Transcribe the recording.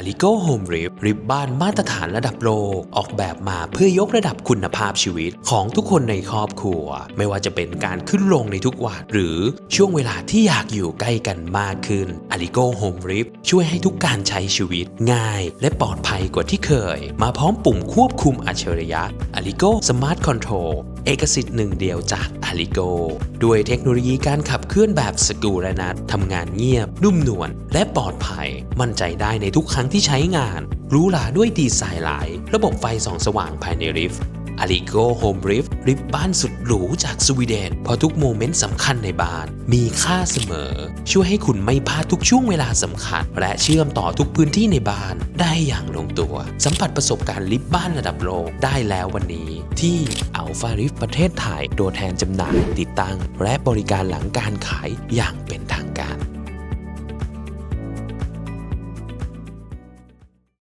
a l i g o Home Rip ริบบ้านมาตรฐานระดับโลก ออกแบบมาเพื่อยกระดับคุณภาพชีวิตของทุกคนในครอบครัว ไม่ว่าจะเป็นการขึ้นลงในทุกวัน หรือช่วงเวลาที่อยากอยู่ใกล้กันมากขึ้น a l i g o Home Rip ช่วยให้ทุกการใช้ชีวิตง่าย และปลอดภัยกว่าที่เคย มาพร้อมปุ่มควบคุมอัจฉริยะ a l i g o Smart Control เอกสิทธิ์หนึ่งเดียวจากอาลิโก ด้วยเทคโนโลยีการขับเคลื่อนแบบสกรูและนัดทำงานเงียบ นุ่มนวลและปลอดภัย มั่นใจได้ในทุกครั้งที่ใช้งานรูหลาด้วยดีไซน์หลาย ระบบไฟส่องสว่างภายในริฟต์ a l i g o Home Rift ริฟต์บ้านสุดหรูจากสวีเดนเพราะทุกโมเมนต์สำคัญในบ้าน มีค่าเสมอ ช่วยให้คุณไม่พลาดทุกช่วงเวลาสำคัญ และเชื่อมต่อทุกพื้นที่ในบ้าน ได้อย่างลงตัว สัมผัสประสบการณ์ลิฟบ้านระดับโลกได้แล้ววันนี้ที่ Alpha Lift ประเทศไทยตัวแทนจำหน่ายติดตั้ง และบริการหลังการขายอย่างเป็น